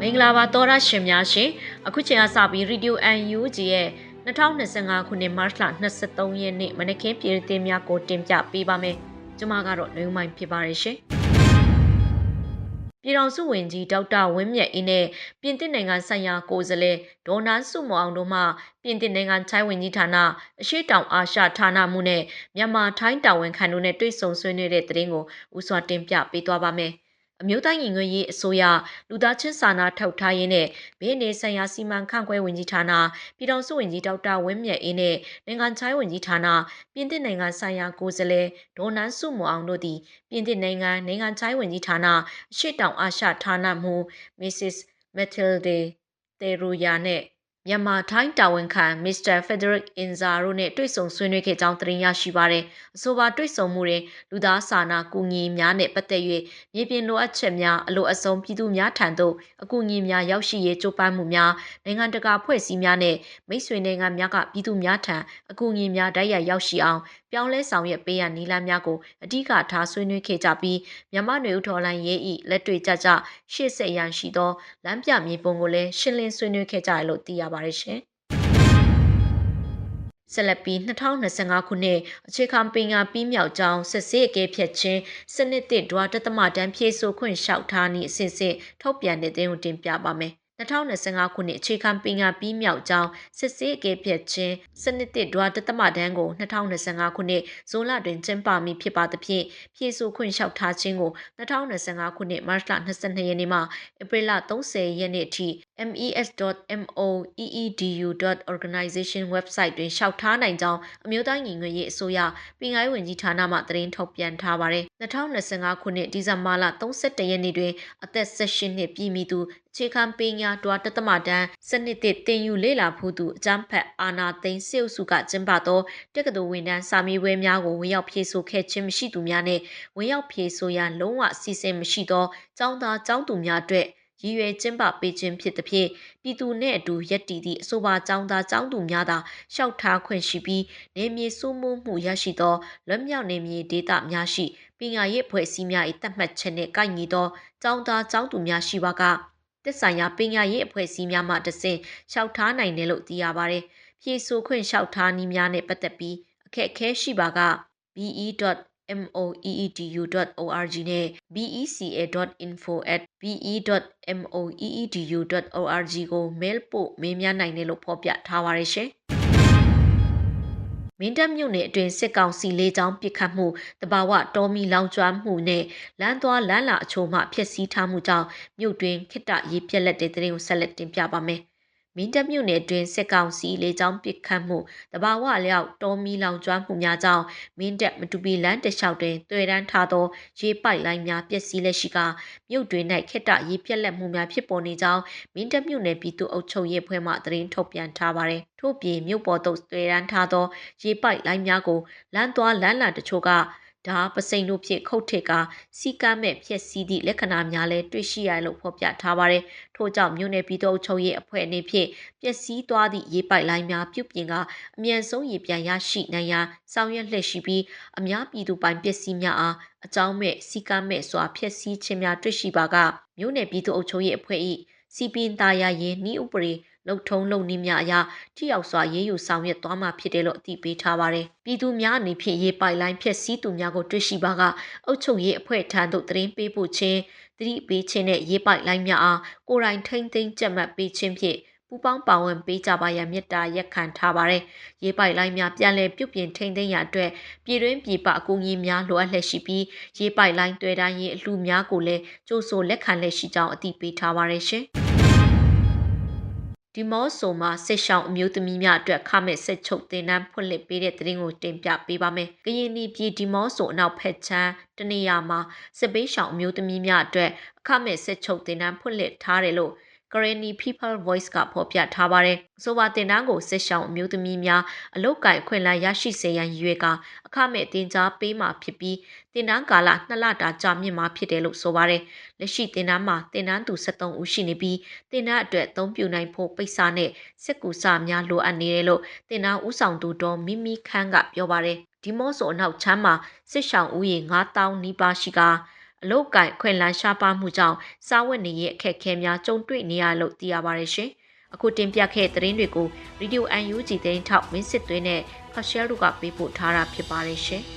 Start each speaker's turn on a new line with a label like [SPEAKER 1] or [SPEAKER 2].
[SPEAKER 1] မင်္ဂလာပါသောရရှင်များရှင်အခုချိန်ကစပြီး Radio UNG ရဲ့2025ခုနှစ်မတ်လ23ရက်နေ့မနက်ခင်းပြည်တင်များကိုတင်ပြပေးပါမယ်ကျွန်မကတော့နှုံမိုင်းဖြစ်ပါရဲ့ရှင်ပြည်တော်စုဝင်ကြီးဒေါက်တာဝင်းမြတ်အင်းနဲ့ပြင်သစ်နိုင်ငံဆိုင်ရာကိုယ်စားလှယ်ဒေါ်နန်းစုမောင်တို့မှပြင်သစ်နိုင်ငံချိုင်းဝင်ကြီးဌာနအရှိတောင်အာရှဌာနမှုနဲ့မြန်မာထိုင်းတာဝန်ခံတို့နဲ့တွေ့ဆုံဆွေးနွေးတဲ့တဲ့ရင်ကိုဥစွာတင်ပြပေးသွားပါမယ်။ အမျိုးသားညီညွတ်ရေးအစိုးရလူသားချင်းစာနာထောက်ထားရေးနဲ့ဘေးနေဆိုင်ရာစီမံခန့်ခွဲဝင်ကြီးဌာနပြည်ထောင်စုဝန်ကြီးဒေါက်တာဝင်းမြတ်အေးနဲ့နိုင်ငံခြားဝန်ကြီးဌာနပြင်သစ်နိုင်ငံဆိုင်ရာကိုယ်စားလှယ်ဒေါ်နန်းစုမအောင်တို့သည်ပြင်သစ်နိုင်ငံနိုင်ငံခြားဝန်ကြီးဌာနအရှိတောင်အာရှဌာနမှ Mrs. Mathilde Teruya နဲ့ မြန်မာထိုင်းတာဝန်ခံမစ္စတာဖက်ဒရစ်အင်ဇာတို့နဲ့တွေ့ဆုံဆွေးနွေးခဲ့ကြောင်းသတင်းရရှိပါရယ်အဆိုပါတွေ့ဆုံမှုတွင်လူသားစာနာကူညီများနဲ့ပတ်သက်၍မြေပြင်လိုအပ်ချက်များအလိုအဆုံပြည်သူများထံသို့အကူအညီများရောက်ရှိရေးကြိုးပမ်းမှုများနိုင်ငံတကာဖွဲ့စည်းများနဲ့မိတ်ဆွေနိုင်ငံများကပြည်သူများထံအကူအညီများတိုက်ရိုက်ရောက်ရှိအောင် ပြောင်းလဲဆောင်ရွက်ပေးရနည်းလမ်းများကိုအဓိကထားဆွေးနွေးခဲ့ကြပြီးမြန်မာ့နေဦးထော်လိုင်းရေးဤလက်တွေ့ကြကြရှေ့ဆက်ရန်ရှိသောလမ်းပြမြေပုံကိုလည်းရှင်းလင်းဆွေးနွေးခဲ့ကြရလို့သိရပါတယ်ရှင်ဆက်လက်ပြီး2025ခုနှစ်အခြေခံပညာပြီးမြောက်ကြောင်းစစ်ဆေးအကဲဖြတ်ခြင်းစနစ်တစ်ဒွါတသမတန်းဖြည့်ဆို့ခွင့်လျှောက်ထားနည်းအစစ်စစ်ထုတ်ပြန်တဲ့တင်ကိုတင်ပြပါမယ်။ 2025ခုနှစ်အခြေခံပညာပြီးမြောက်ကြောင်းစစ်ဆေးအကဲဖြတ်ခြင်းစနစ်တစ်ဒွါတသမတန်းကို2025ခုနှစ်ဇွန်လတွင်ကျင်းပမည်ဖြစ်ပါသဖြင့်ဖြည့်ဆို့ခွင့်လျှောက်ထားခြင်းကို2025ခုနှစ်မတ်လ22ရက်နေ့မှဧပြီလ30ရက်နေ့အထိ mes.moeedu.organization website တွင်လျှောက်ထားနိုင်ကြောင်းအမျိုးသားညီညွတ်ရေးအစိုးရပင်ကိုင်းဝင်ကြီးဌာနမှသတင်းထုတ်ပြန်ထားပါတယ်2025ခုနှစ်ဒီဇင်ဘာလ31ရက်နေ့တွင်အသက်18နှစ်ပြည့်မီသူခြေခံပညာတွာတသမတန်းစနစ်တစ်တင်ယူလေ့လာဖို့သူအကြမ်းဖက်အာနာသိန်းစေအုပ်စုကကျင်းပသောတက္ကသိုလ်ဝန်ထမ်းစာမေးပွဲများကိုဝင်ရောက်ဖြေဆိုခဲ့ခြင်းမရှိသူများနဲ့ဝင်ရောက်ဖြေဆိုရန်လုံးဝအစီအစဉ်မရှိသောကျောင်းသားကျောင်းသူများအတွက် ရည်ရွယ်ကျင်းပပေးခြင်းဖြစ်သဖြင့်ပြည်သူနှင့်အတူရက်တည်သည့်အဆိုပါကျောင်းသားကျောင်းသူများသာလျှောက်ထားခွင့်ရှိပြီးနေမြေစိုးမိုးမှုရရှိသောလွတ်မြောက်နေမြေဒေသများရှိပညာရေးအဖွဲ့အစည်းများ၏တတ်မှတ်ချက်နှင့်ကိုက်ညီသောကျောင်းသားကျောင်းသူများရှိပါကတက်ဆိုင်ရာပညာရေးအဖွဲ့အစည်းများမှတဆင့်လျှောက်ထားနိုင်တယ်လို့သိရပါတယ်။ဖြည့်ဆို့ခွင့်လျှောက်ထားနည်းများနဲ့ပတ်သက်ပြီးအခက်အခဲရှိပါက be.moeedu.org နဲ့ beca.info@be.moeedu.org ကို mail ပို့မေးမြန်းနိုင်တယ်လို့ဖော်ပြထားပါတယ်ရှင်။မင်းတပ်မြို့နယ်အတွင်းစစ်ကောင်စီလေးချောင်းပစ်ခတ်မှုတဘာဝတော်မီလောင်ကျွမ်းမှုနဲ့လမ်းသွားလမ်းလာအချို့မှဖျက်ဆီးထားမှုကြောင့်မြို့တွင်ခိတရေးပြက်လက်တဲ့တဲ့ရင်ကိုဆက်လက်တင်ပြပါမယ်။ မင်းတပ်မြို့နယ်တွင်စစ်ကောင်စီလေကြောင်းပစ်ခတ်မှုတဘာဝလျောက်တော်မီလောင်ကျွမ်းမှုများကြောင့်မင်းတပ်မတူပီလမ်းတလျှောက်တွင်တွေ့ရန်ထားသောရေပိုက်လိုင်းများပျက်စီးလက်ရှိကမြို့တွင်၌ခိတရေပြက်လက်မှုများဖြစ်ပေါ်နေကြောင်းမင်းတပ်မြို့နယ်ပြည်သူ့အုပ်ချုပ်ရေးဖွဲ့မှသတင်းထုတ်ပြန်ထားပါသည်ထို့ပြင်မြို့ပေါ်သို့တွေ့ရန်ထားသောရေပိုက်လိုင်းများကိုလမ်းသွားလမ်းလာတချို့က ဒါပစိန်တို့ဖြင့်ခုတ်ထစ်ကစီကမ်းမဲ့ဖြစ်စည်းသည့်လက္ခဏာများလည်းတွေ့ရှိရလို့ဖော်ပြထားပါတယ်။ထို့ကြောင့်မြို့နယ်ပြည်သူ့အုပ်ချုပ်ရေးအဖွဲ့အနေဖြင့်ပျက်စီးသွားသည့်ရေပိုက်လိုင်းများပြုပြင်ကအမြန်ဆုံးရေပြန်ရရှိနိုင်ရန်ဆောင်ရွက်လှည့်ရှိပြီးအများပြည်သူပိုင်ပစ္စည်းများအားအကြောင်းမဲ့စီကမ်းမဲ့စွာဖျက်ဆီးခြင်းများတွေ့ရှိပါကမြို့နယ်ပြည်သူ့အုပ်ချုပ်ရေးအဖွဲ့၏စီပင်သားရရင်ဤဥပဒေ လုံထုံးလုံနည်းများအရာထိရောက်စွာရေးယူဆောင်ရွက်သွားမှာဖြစ်တယ်လို့အသိပေးထားပါတယ်။ပြည်သူများအနေဖြင့်ရေးပိုက်လိုင်းဖြည့်ဆည်းသူများကိုတွေ့ရှိပါကအုပ်ချုပ်ရေးအဖွဲ့ထံသို့သတင်းပေးပို့ခြင်းသတိပေးခြင်းနဲ့ရေးပိုက်လိုင်းများအားကိုယ်တိုင်ထိမ့်သိမ်းကြက်မှတ်ပေးခြင်းဖြင့်ပူပေါင်းပါဝင်ပေးကြပါရန်မြတ်တာရက်ခံထားပါတယ်။ရေးပိုက်လိုင်းများပြန်လည်ပြုပြင်ထိန်းသိမ်းရအတွက်ပြည်တွင်းပြည်ပအကူအညီများလိုအပ်လျက်ရှိပြီးရေးပိုက်လိုင်းတွေ့တိုင်းရေးအလှများကိုလည်းကြိုးဆိုလက်ခံလျက်ရှိကြောင်းအသိပေးထားပါတယ်ရှင်။ ဒီမော့ဆိုမှာစစ်ရှောင်းအမျိုးသမီးများအတွက်ခမဲ့ဆက်ချုပ်တင်နန်းဖွင့်လှစ်ပေးတဲ့သတင်းကိုတင်ပြပေးပါမယ်။ကရင်ပြည်ဒီမော့ဆိုအနောက်ဖက်ချမ်းတနေရာမှာစစ်ပေးရှောင်းအမျိုးသမီးများအတွက်အခမဲ့ဆက်ချုပ်တင်နန်းဖွင့်လှစ်ထားတယ်လို့ Karenni People Voice ကဖော်ပြထားပါတယ်။ဆိုပါတင်တန်းကိုစစ်ရှောင်းအမျိုးသမီးများအလုတ်ကင်ခွင့်လန်းရရှိစေရန်ရည်ရွယ်ကအခမဲ့တင် जा ပေးမှာဖြစ်ပြီးတင်တန်းကာလ2လတာကြာမြင့်မှာဖြစ်တယ်လို့ဆိုပါတယ်။လက်ရှိတင်တန်းမှာတင်တန်းသူ73ဦးရှိနေပြီးတင်တန်းအတွက်အသုံးပြုနိုင်ဖို့ပိတ်စာနဲ့စစ်ကူစာများလိုအပ်နေတယ်လို့တင်တန်းဦးဆောင်သူတော်မိမိခန်းကပြောပါတယ်။ဒီမော့ဆိုအနောက်ချမ်းမှာစစ်ရှောင်းဦးရေ9000နီးပါးရှိကာ အအလုတ်ကိုင်ခွင့်လန်းရှားပါမှုကြောင့်စားဝတ်နေရေးအခက်အခဲများကြုံတွေ့နေရလို့သိရပါတယ်ရှင်။အခုတင်ပြခဲ့တဲ့သတင်းတွေကို Radio UNG သတင်းထောက်မင်းစစ်သွင်းနဲ့ခရှဲတို့ကပေးပို့ထားတာဖြစ်ပါတယ်ရှင်။